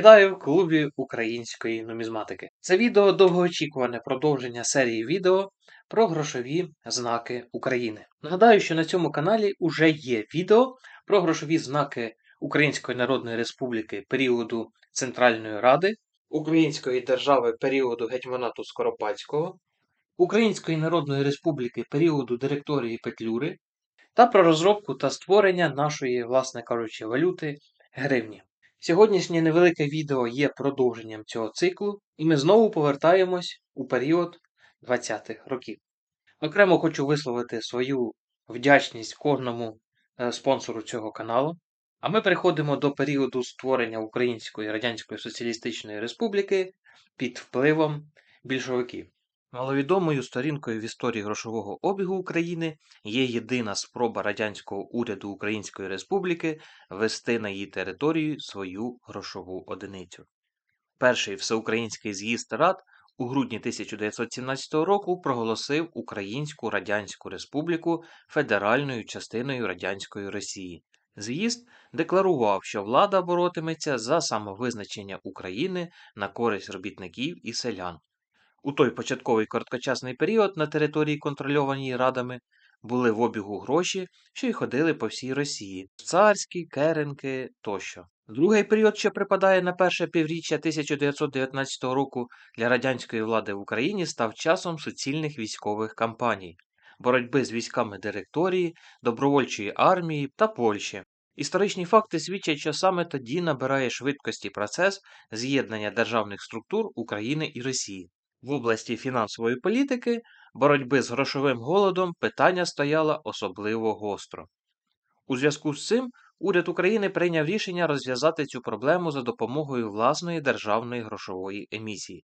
Вітаю в клубі української нумізматики. Це відео довгоочікуване продовження серії відео про грошові знаки України. Нагадаю, що на цьому каналі вже є відео про грошові знаки Української Народної Республіки періоду Центральної Ради, Української держави періоду гетьманату Скоропадського, Української Народної Республіки періоду директорії Петлюри та про розробку та створення нашої, власне кажучи, валюти гривні. Сьогоднішнє невелике відео є продовженням цього циклу, і ми знову повертаємось у період 20-х років. Окремо хочу висловити свою вдячність кожному е, спонсору цього каналу. А ми переходимо до періоду створення Української Радянської Соціалістичної Республіки під впливом більшовиків. Маловідомою сторінкою в історії грошового обігу України є єдина спроба радянського уряду Української Республіки ввести на її територію свою грошову одиницю. Перший всеукраїнський з'їзд рад у грудні 1917 року проголосив Українську Радянську Республіку федеральною частиною Радянської Росії. З'їзд декларував, що влада боротиметься за самовизначення України на користь робітників і селян. У той початковий короткочасний період на території, контрольованій радами, були в обігу гроші, що й ходили по всій Росії царські, керенки тощо. Другий період, що припадає на перше півріччя 1919 року для радянської влади в Україні, став часом суцільних військових кампаній, боротьби з військами директорії, добровольчої армії та Польщі. Історичні факти свідчать, що саме тоді набирає швидкості процес з'єднання державних структур України і Росії. В області фінансової політики, боротьби з грошовим голодом питання стояло особливо гостро. У зв'язку з цим уряд України прийняв рішення розв'язати цю проблему за допомогою власної державної грошової емісії.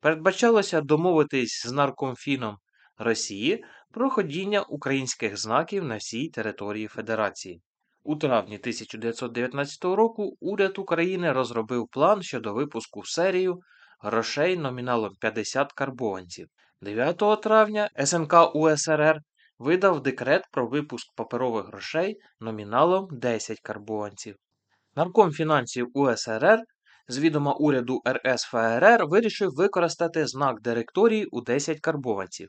Передбачалося домовитись з наркомфіном Росії про ходіння українських знаків на всій території Федерації. У травні 1919 року уряд України розробив план щодо випуску в серію грошей номіналом 50 карбованців. 9 травня СНК УСРР видав декрет про випуск паперових грошей номіналом 10 карбованців. Нарком фінансів УСРР з відома уряду РСФРР вирішив використати знак директорії у 10 карбованців.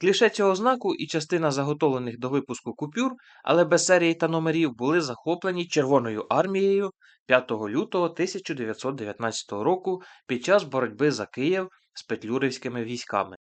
Кліше цього знаку і частина заготовлених до випуску купюр, але без серії та номерів, були захоплені Червоною армією 5 лютого 1919 року під час боротьби за Київ з петлюрівськими військами.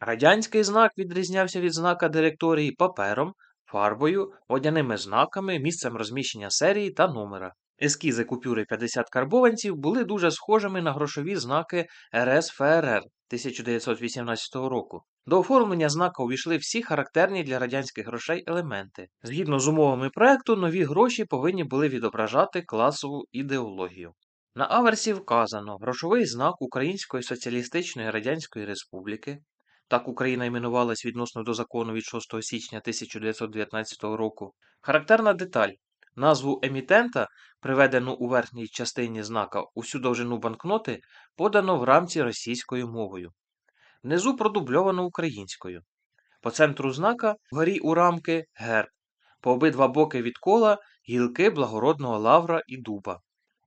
Радянський знак відрізнявся від знака директорії папером, фарбою, водяними знаками, місцем розміщення серії та номера. Ескізи купюри 50 карбованців були дуже схожими на грошові знаки РСФРР 1918 року. До оформлення знака увійшли всі характерні для радянських грошей елементи. Згідно з умовами проекту, нові гроші повинні були відображати класову ідеологію. На аверсі вказано грошовий знак Української Соціалістичної Радянської Республіки. Так Україна іменувалась відносно до закону від 6 січня 1919 року. Характерна деталь. Назву емітента, приведену у верхній частині знака усю довжину банкноти, подано в рамці російською мовою. Внизу продубльовано українською. По центру знака вгорі у рамки герб. По обидва боки від кола гілки благородного лавра і дуба.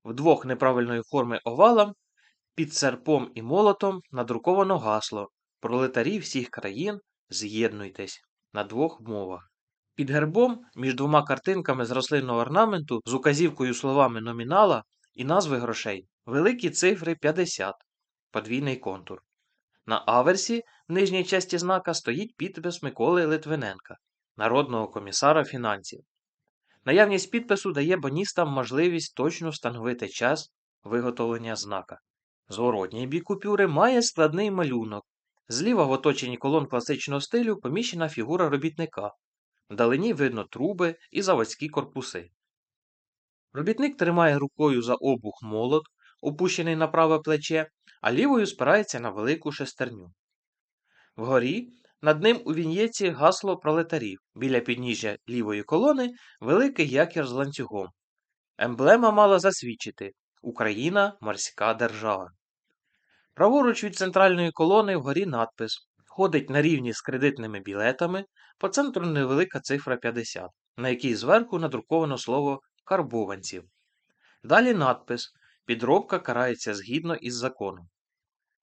Вдвох неправильної форми овалам під серпом і молотом надруковано гасло Пролетарі всіх країн з'єднуйтесь на двох мовах. Під гербом між двома картинками з рослинного орнаменту з указівкою словами номінала і назви грошей великі цифри 50, подвійний контур. На аверсі в нижній часті знака стоїть підпис Миколи Литвиненка, народного комісара фінансів. Наявність підпису дає боністам можливість точно встановити час виготовлення знака. Зворотній бік купюри має складний малюнок. Зліва в оточенні колон класичного стилю поміщена фігура робітника. Вдалині видно труби і заводські корпуси. Робітник тримає рукою за обух молот, опущений на праве плече, а лівою спирається на велику шестерню. Вгорі над ним у віньєці гасло пролетарів, біля підніжжя лівої колони великий якір з ланцюгом. Емблема мала засвідчити Україна морська держава. Праворуч від центральної колони вгорі надпис ходить на рівні з кредитними білетами, по центру невелика цифра 50, на якій зверху надруковано слово карбованців. Далі надпис Підробка карається згідно із законом.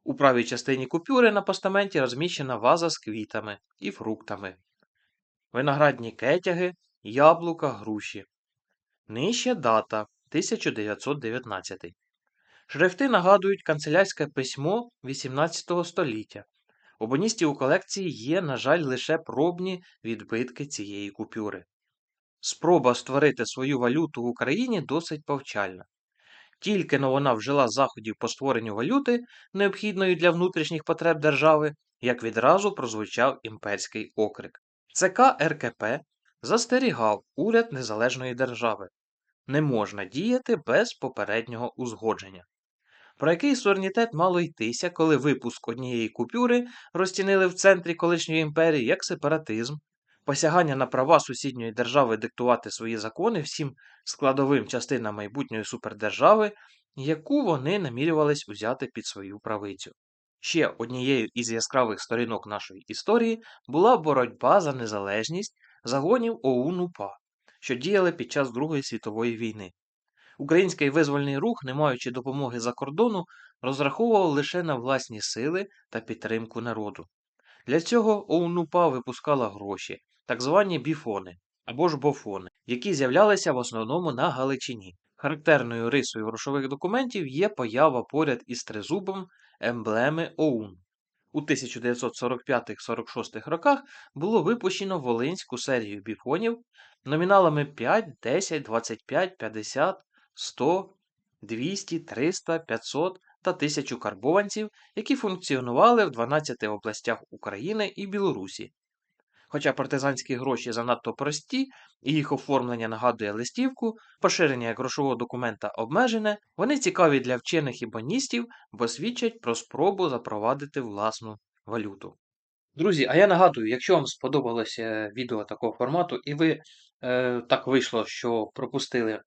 У правій частині купюри на постаменті розміщена ваза з квітами і фруктами, виноградні кетяги, яблука, груші. Нижче дата 1919. Шрифти нагадують канцелярське письмо 18 століття. У боністів у колекції є, на жаль, лише пробні відбитки цієї купюри. Спроба створити свою валюту в Україні досить повчальна. Тільки но вона вжила заходів по створенню валюти, необхідної для внутрішніх потреб держави, як відразу прозвучав імперський окрик. ЦК РКП застерігав уряд незалежної держави. Не можна діяти без попереднього узгодження. Про який суверенітет мало йтися, коли випуск однієї купюри розцінили в центрі колишньої імперії як сепаратизм, посягання на права сусідньої держави диктувати свої закони всім складовим частинам майбутньої супердержави, яку вони намірювались узяти під свою правицю. Ще однією із яскравих сторінок нашої історії була боротьба за незалежність загонів ОУН-УПА, що діяли під час Другої світової війни. Український визвольний рух, не маючи допомоги за кордону, розраховував лише на власні сили та підтримку народу. Для цього ОУН-УПА випускала гроші, так звані біфони або ж бофони, які з'являлися в основному на Галичині. Характерною рисою грошових документів є поява поряд із тризубом емблеми ОУН. У 1945-46 роках було випущено Волинську серію біфонів номіналами 5, 10, 25, 50, 100, 200, 300, 500 та 1000 карбованців, які функціонували в 12 областях України і Білорусі. Хоча партизанські гроші занадто прості, і їх оформлення нагадує листівку, поширення грошового документа обмежене, вони цікаві для вчених і боністів, бо свідчать про спробу запровадити власну валюту. Друзі, а я нагадую, якщо вам сподобалося відео такого формату, і ви е, так вийшло, що пропустили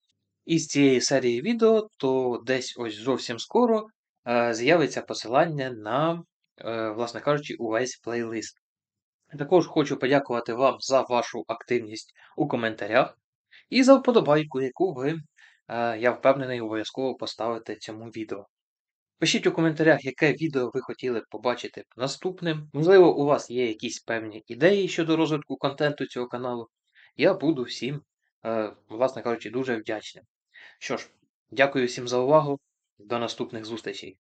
із цієї серії відео, то десь ось зовсім скоро е, з'явиться посилання на, е, власне кажучи, увесь плейлист. Також хочу подякувати вам за вашу активність у коментарях і за вподобайку, яку ви, е, я впевнений, обов'язково поставите цьому відео. Пишіть у коментарях, яке відео ви хотіли б побачити наступним. Можливо, у вас є якісь певні ідеї щодо розвитку контенту цього каналу. Я буду всім, власне кажучи, дуже вдячним. Що ж, дякую всім за увагу. До наступних зустрічей.